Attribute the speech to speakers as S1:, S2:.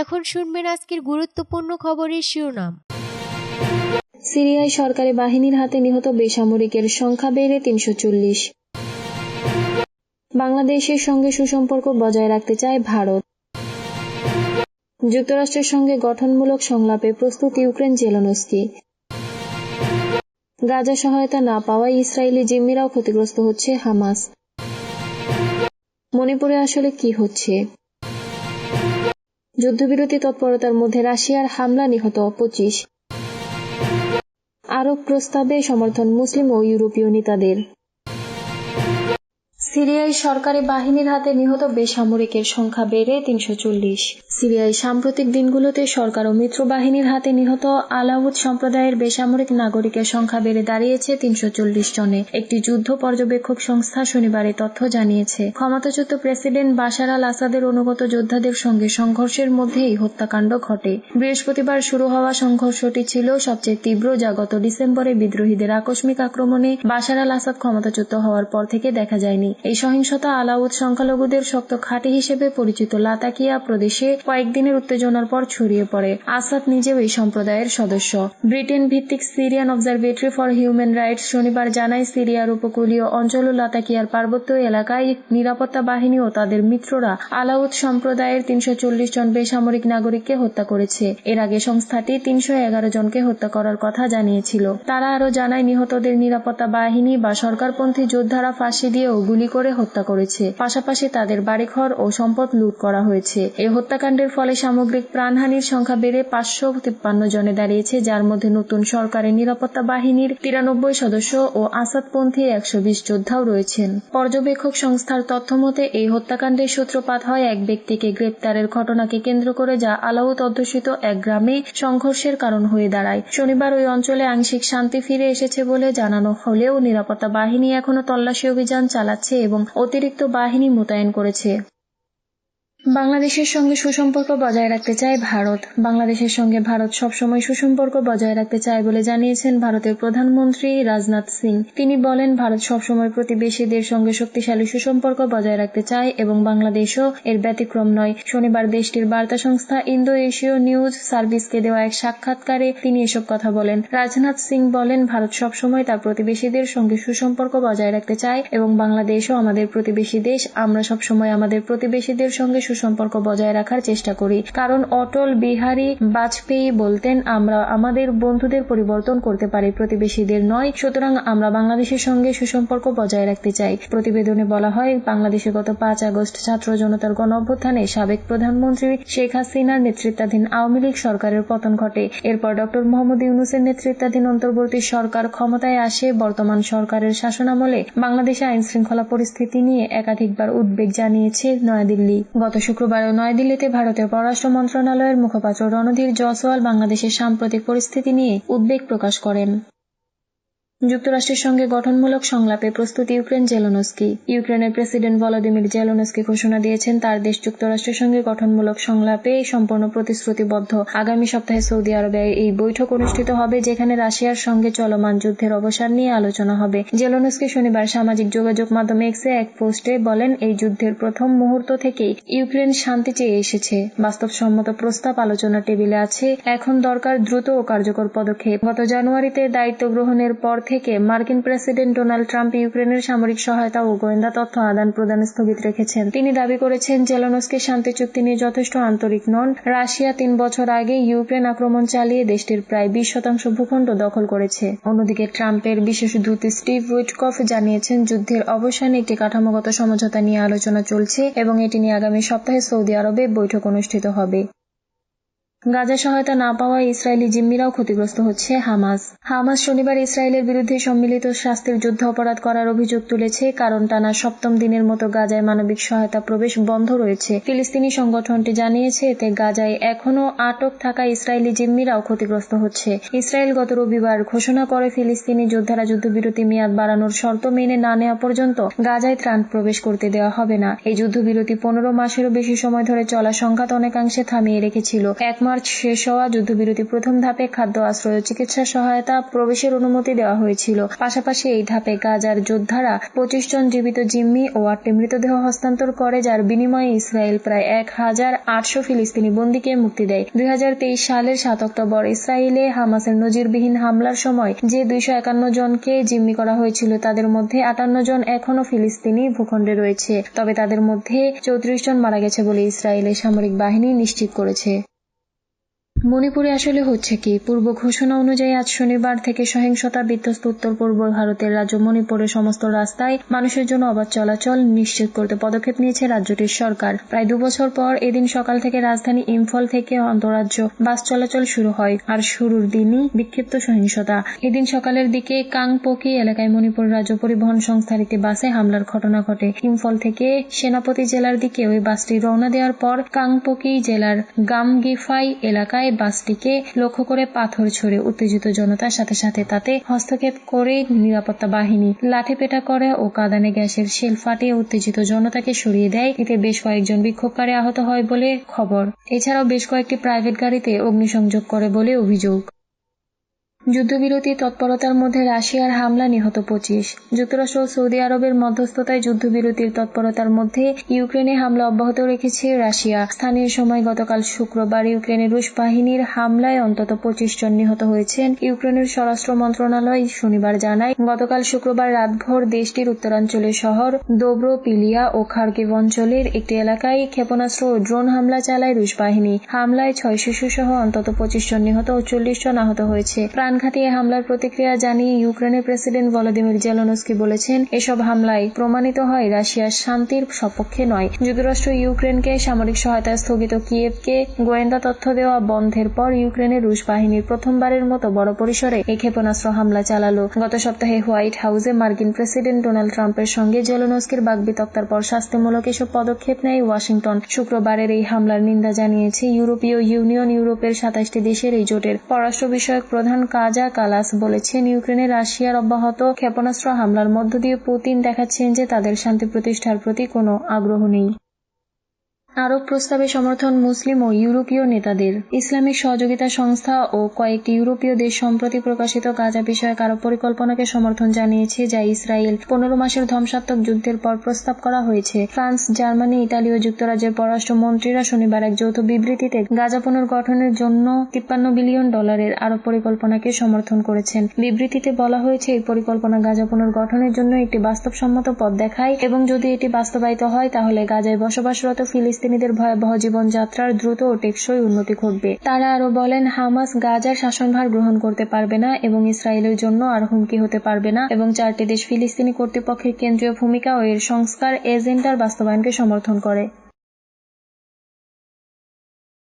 S1: এখন শুনবেন আজকের গুরুত্বপূর্ণ খবরের শিরোনাম।
S2: সিরিয়ায় সরকারি বাহিনীর হাতে নিহত বেসামরিকের সংখ্যা বেড়ে তিনশো চল্লিশ। বাংলাদেশের সঙ্গে সুসম্পর্ক বজায় রাখতে চায় ভারত। যুক্তরাষ্ট্রের সঙ্গে গঠনমূলক সংলাপে প্রস্তুত ইউক্রেন জেলনস্কি। গাজা সহায়তা না পাওয়ায় ইসরায়েলি জিম্মিরাও ক্ষতিগ্রস্ত হচ্ছে হামাস। মণিপুরে আসলে কি হচ্ছে? যুদ্ধবিরতি তৎপরতার মধ্যে রাশিয়ার হামলা নিহত পঁচিশ। আরব প্রস্তাবে সমর্থন মুসলিম ও ইউরোপীয় নেতাদের। সিরিয়ায় সরকারি বাহিনীর হাতে নিহত বেসামরিকের সংখ্যা বেড়ে তিনশো চল্লিশ। সিরিয়ায় সাম্প্রতিক দিনগুলোতে সরকার ও মিত্র বাহিনীর হাতে নিহত আলাউদ সম্প্রদায়ের বেসামরিক নাগরিকের সংখ্যা বেড়ে দাঁড়িয়েছে তিনশো চল্লিশ জনে। একটি যুদ্ধ পর্যবেক্ষক সংস্থা শনিবার তথ্য জানিয়েছে, ক্ষমতাচ্যুত প্রেসিডেন্ট বাশার আল আসাদের অনুগত যোদ্ধাদের সঙ্গে সংঘর্ষের মধ্যে এই হত্যাকাণ্ড ঘটে। বৃহস্পতিবার শুরু হওয়া সংঘর্ষটি ছিল সবচেয়ে তীব্র, যা গত ডিসেম্বরে বিদ্রোহীদের আকস্মিক আক্রমণে বাশার আল আসাদ ক্ষমতাচ্যুত হওয়ার পর থেকে দেখা যায়নি। এই সহিংসতা আলাউদ সংখ্যালঘুদের শক্ত ঘাঁটি হিসেবে পরিচিত লাতাকিয়া প্রদেশে কয়েকদিনের উত্তেজনার পর ছড়িয়ে পড়ে। আসাদ নিজেও এই সম্প্রদায়ের সদস্য। ব্রিটেন ভিত্তিক Syrian observatory for human rights শনিবার জানায়, সিরিয়ার উপকূলীয় অঞ্চল ও লাতাকিয়ার পার্বত্য এলাকায় নিরাপত্তা বাহিনী ও তাদের মিত্ররা আলাউদ সম্প্রদায়ের তিনশো চল্লিশ জন বেসামরিক নাগরিককে হত্যা করেছে। এর আগে সংস্থাটি তিনশো এগারো জনকে হত্যা করার কথা জানিয়েছিল। তারা আরও জানায়, নিহতদের নিরাপত্তা বাহিনী বা সরকারপন্থী যোদ্ধারা ফাঁসি দিয়েও ও করে হত্যা করেছে। পাশাপাশি তাদের বাড়িঘর ও সম্পদ লুট করা হয়েছে। এই হত্যাকাণ্ডের ফলে সামগ্রিক প্রাণহানির সংখ্যা বেড়ে পাঁচশো তিপ্পান্ন জনে দাঁড়িয়েছে, যার মধ্যে নতুন সরকারের নিরাপত্তা বাহিনীর তিরানব্বই সদস্য ও আসাদপন্থী একশো বিশ যোদ্ধাও রয়েছেন। পর্যবেক্ষক সংস্থার তথ্য মতে এই হত্যাকাণ্ডের সূত্রপাত হয় এক ব্যক্তিকে গ্রেপ্তারের ঘটনাকে কেন্দ্র করে, যা আলাউত অধ্যুষিত এক গ্রামে সংঘর্ষের কারণ হয়ে দাঁড়ায়। শনিবার ওই অঞ্চলে আংশিক শান্তি ফিরে এসেছে বলে জানানো হলেও নিরাপত্তা বাহিনী এখনও তল্লাশি অভিযান চালাচ্ছে এবং অতিরিক্ত বাহিনী মোতায়েন করেছে। বাংলাদেশের সঙ্গে সুসম্পর্ক বজায় রাখতে চায় ভারত। বাংলাদেশের সঙ্গে ভারত সবসময় সুসম্পর্ক বজায় রাখতে চায় বলে জানিয়েছেন ভারতের প্রধানমন্ত্রী রাজনাথ সিং। তিনি বলেন, ভারত সবসময় প্রতিবেশীদের সঙ্গে শক্তিশালী সুসম্পর্ক বজায় রাখতে চায় এবং বাংলাদেশও এর ব্যতিক্রম নয়। শনিবার দেশটির বার্তা সংস্থা ইন্দো এশীয় নিউজ সার্ভিসকে দেওয়া এক সাক্ষাৎকারে তিনি এসব কথা বলেন। রাজনাথ সিং বলেন, ভারত সবসময় তার প্রতিবেশীদের সঙ্গে সুসম্পর্ক বজায় রাখতে চায় এবং বাংলাদেশও আমাদের প্রতিবেশী দেশ। আমরা সবসময় আমাদের প্রতিবেশীদের সঙ্গে সুসম্পর্ক বজায় রাখার চেষ্টা করি। কারণ অটল বিহারী বাজপেয়ী বলতেন, আমরা আমাদের বন্ধুদের পরিবর্তন করতে পারি, প্রতিবেশীদের নয়। সুতরাং আমরা বাংলাদেশের সঙ্গে সুসম্পর্ক বজায় রাখতে চাই। প্রতিবেদনে বলা হয়, বাংলাদেশে গত পাঁচ আগস্ট ছাত্র জনতার গণ অভ্যুত্থানে সাবেক প্রধানমন্ত্রী শেখ হাসিনার নেতৃত্বাধীন আওয়ামী লীগ সরকারের পতন ঘটে। এরপর ডক্টর মোহাম্মদ ইউনুসের নেতৃত্বাধীন অন্তর্বর্তী সরকার ক্ষমতায় আসে। বর্তমান সরকারের শাসনামলে বাংলাদেশে আইন শৃঙ্খলা পরিস্থিতি নিয়ে একাধিকবার উদ্বেগ জানিয়েছে নয়াদিল্লি। গত শুক্রবার নয়াদিল্লিতে ভারতের পররাষ্ট্র মন্ত্রণালয়ের মুখপাত্র রণধীর জয়সওয়াল বাংলাদেশের সাম্প্রতিক পরিস্থিতি নিয়ে উদ্বেগ প্রকাশ করেন। যুক্তরাষ্ট্রের সঙ্গে গঠনমূলক সংলাপে প্রস্তুত ইউক্রেন জেলোনস্কি। ইউক্রেনের প্রেসিডেন্ট ভলোদিমির জেলোনস্কি ঘোষণা দিয়েছেন, তার দেশ যুক্তরাষ্ট্রের সঙ্গে গঠনমূলক সংলাপে সম্পূর্ণ প্রতিশ্রুতিবদ্ধ। আগামী সপ্তাহে সৌদি আরবে এই বৈঠক অনুষ্ঠিত হবে, যেখানে রাশিয়ার সঙ্গে চলমান যুদ্ধের অবসান নিয়ে আলোচনা হবে। জেলোনস্কি শনিবার সামাজিক যোগাযোগ মাধ্যমে এক্সে এক পোস্টে বলেন, এই যুদ্ধের প্রথম মুহূর্ত থেকেই ইউক্রেন শান্তি চেয়ে এসেছে। বাস্তবসম্মত প্রস্তাব আলোচনা টেবিলে আছে, এখন দরকার দ্রুত ও কার্যকর পদক্ষেপ। গত জানুয়ারিতে দায়িত্ব গ্রহণের পর থেকে মার্কিন প্রেসিডেন্ট ডোনাল্ড ট্রাম্প ইউক্রেনের সামরিক সহায়তা ও গোয়েন্দা তথ্য আদান প্রদান স্থগিত রেখেছেন। তিনি দাবি করেছেন, জেলনস্কি শান্তি চুক্তি নিয়ে যথেষ্ট আন্তরিক নন। রাশিয়া তিন বছর আগে ইউক্রেন আক্রমণ চালিয়ে দেশটির প্রায় বিশ শতাংশ ভূখণ্ড দখল করেছে। অন্যদিকে ট্রাম্পের বিশেষ দূত স্টিভ উইটকফ জানিয়েছেন, যুদ্ধের অবসানে একটি কাঠামোগত সমঝোতা নিয়ে আলোচনা চলছে এবং এটি নিয়ে আগামী সপ্তাহে সৌদি আরবে বৈঠক অনুষ্ঠিত হবে। গাজা সহায়তা না পাওয়ায় ইসরায়েলি জিম্মিরাও ক্ষতিগ্রস্ত হচ্ছে হামাস। হামাস শনিবার ইসরায়েলের বিরুদ্ধে সম্মিলিত শাস্তির যুদ্ধ অপরাধ করার অভিযোগ তুলেছে, কারণ টানা সপ্তম দিনের মতো গাজায় মানবিক সহায়তা প্রবেশ বন্ধ রয়েছে। ফিলিস্তিনি সংগঠনটি জানিয়েছে, এতে গাজায় এখনও আটক থাকা ইসরায়েলি জিম্মিরাও ক্ষতিগ্রস্ত হচ্ছে। ইসরায়েল গত রবিবার ঘোষণা করে ফিলিস্তিনি যোদ্ধারা যুদ্ধবিরতি মেয়াদ বাড়ানোর শর্ত মেনে না নেওয়া পর্যন্ত গাজায় ত্রাণ প্রবেশ করতে দেওয়া হবে না। এই যুদ্ধবিরতি পনেরো মাসেরও বেশি সময় ধরে চলা সংঘাত অনেকাংশে থামিয়ে রেখেছিল। এক মার্চ শেষ হওয়া যুদ্ধবিরতি প্রথম ধাপে খাদ্য আশ্রয় চিকিৎসা সহায়তা প্রবেশের অনুমতি দেওয়া হয়েছিল। পাশাপাশি এই ধাপে গাজার যোদ্ধারা পঁচিশ জন জীবিত জিম্মি ও আটটি মৃতদেহ হস্তান্তর করে, যার বিনিময়ে ইসরায়েল প্রায় এক হাজার আটশো ফিলিস্তিনি বন্দীকে মুক্তি দেয়। দুই হাজার তেইশ সালের সাত অক্টোবর ইসরায়েলে হামাসের নজিরবিহীন হামলার সময় যে দুইশো একান্ন জনকে জিম্মি করা হয়েছিল, তাদের মধ্যে আটান্ন জন এখনও ফিলিস্তিনি ভূখণ্ডে রয়েছে। তবে তাদের মধ্যে চৌত্রিশ জন মারা গেছে বলে ইসরায়েলের সামরিক বাহিনী নিশ্চিত করেছে। মণিপুরে আসলে হচ্ছে কি? পূর্ব ঘোষণা অনুযায়ী আজ শনিবার থেকে সহিংসতা, বিধ্বস্ত উত্তর পূর্ব ভারতের রাজ্য মণিপুরের সমস্ত রাস্তায় মানুষের জন্য অবাধ চলাচল নিশ্চিত করতে পদক্ষেপ নিয়েছে রাজ্যটির সরকার। প্রায় দুবছর পর এদিন সকাল থেকে রাজধানী ইম্ফল থেকে অন্তরাজ্য বাস চলাচল শুরু হয় আর শুরুর দিনই বিক্ষিপ্ত সহিংসতা। এদিন সকালের দিকে কাংপোকি এলাকায় মণিপুর রাজ্য পরিবহন সংস্থার একটি বাসে হামলার ঘটনা ঘটে। ইম্ফল থেকে সেনাপতি জেলার দিকে ওই বাসটি রওনা দেওয়ার পর কাংপোকি জেলার গামগিফাই এলাকায় বাসটিকে লক্ষ্য করে পাথর ছড়ে উত্তেজিত জনতার সাথে সাথে তাতে হস্তক্ষেপ করে নিরাপত্তা বাহিনী। লাঠি পেটা করে ও কাদানে গ্যাসের শেল ফাটিয়ে উত্তেজিত জনতাকে সরিয়ে দেয়। এতে বেশ কয়েকজন বিক্ষোভকারী আহত হয় বলে খবর। এছাড়াও বেশ কয়েকটি প্রাইভেট গাড়িতে অগ্নিসংযোগ করে বলে অভিযোগ। যুদ্ধবিরতি তৎপরতার মধ্যে রাশিয়ার হামলা নিহত পঁচিশ। যুক্তরাষ্ট্র সৌদি আরবের মধ্যস্থতায় যুদ্ধবিরতির তৎপরতার মধ্যে ইউক্রেনে হামলা অব্যাহত রেখেছে রাশিয়া। স্থানীয় সময় গতকাল শুক্রবার ইউক্রেনের রুশ বাহিনীর হামলায় অন্তত পঁচিশ জন নিহত হয়েছেন। ইউক্রেনের স্বরাষ্ট্র মন্ত্রণালয় শনিবার জানায়, গতকাল শুক্রবার রাতভর দেশটির উত্তরাঞ্চলের শহর দোব্রোপিলিয়া ও খার্কিভ অঞ্চলের একটি এলাকায় ক্ষেপণাস্ত্র ও ড্রোন হামলা চালায় রুশ বাহিনী। হামলায় ছয় শিশু সহ অন্তত পঁচিশ জন নিহত ও চল্লিশ জন আহত হয়েছে। প্রাণঘাতী হামলার প্রতিক্রিয়া জানিয়ে ইউক্রেনের প্রেসিডেন্ট ভলোদিমির জেলনস্কি বলেছেন, এসব হামলায় প্রমাণিত হয় রাশিয়ার শান্তির সপক্ষে নয়। যুক্তরাষ্ট্র ইউক্রেনকে সামরিক সহায়তা স্থগিত কিয়েভকে গোয়েন্দা তথ্য দেওয়া বন্ধের পর ইউক্রেনের রুশ বাহিনীর প্রথমবারের মতো বড় পরিসরে এই ক্ষেপণাস্ত্র হামলা চালালো। গত সপ্তাহে হোয়াইট হাউসে মার্কিন প্রেসিডেন্ট ডোনাল্ড ট্রাম্পের সঙ্গে জেলনস্কির বাগবিতক্তার পর শাস্তিমূলক এসব পদক্ষেপ নেয় ওয়াশিংটন। শুক্রবারের এই হামলার নিন্দা জানিয়েছে ইউরোপীয় ইউনিয়ন ইউরোপের সাতাশটি দেশের এই জোটের। পররাষ্ট্র বিষয়ক প্রধান কাজা কালাস বলেছেন। ইউক্রেনে রাশিয়ার অব্যাহত ক্ষেপণাস্ত্র হামলার মধ্য দিয়ে পুতিন দেখাচ্ছেন যে তাদের শান্তি প্রতিষ্ঠার প্রতি কোনো আগ্রহ নেই। আরব প্রস্তাবে সমর্থন মুসলিম ও ইউরোপীয় নেতাদের। ইসলামিক সহযোগিতা সংস্থা ও কয়েকটি ইউরোপীয় দেশ সম্প্রতি প্রকাশিত গাজা বিষয়ক আরব পরিকল্পনাকে সমর্থন জানিয়েছে, যা ইসরায়েল পনেরো মাসের ধ্বংসাত্মক যুদ্ধের পর প্রস্তাব করা হয়েছে। ফ্রান্স, জার্মানি, ইতালি ও যুক্তরাজ্যের পররাষ্ট্র মন্ত্রীরা শনিবার এক যৌথ বিবৃতিতে গাজা পুনর্গঠনের জন্য তিপ্পান্ন বিলিয়ন ডলারের আরব পরিকল্পনাকে সমর্থন করেছেন। বিবৃতিতে বলা হয়েছে, এই পরিকল্পনা গাজা পুনর্গঠনের জন্য একটি বাস্তবসম্মত পথ দেখায় এবং যদি এটি বাস্তবায়িত হয়, তাহলে গাজায় বসবাসরত ফিলিস্তিন ফিলিস্তিনিদের ভয়াবহ জীবনযাত্রার দ্রুত ও টেকসই উন্নতি ঘটবে। তারা আরও বলেন, হামাস গাজার শাসনভার গ্রহণ করতে পারবে না এবং ইসরায়েলের জন্য আর হুমকি হতে পারবে না এবং চারটি দেশ ফিলিস্তিনি কর্তৃপক্ষের কেন্দ্রীয় ভূমিকা ও এর সংস্কার এজেন্ডার বাস্তবায়নকে সমর্থন করে।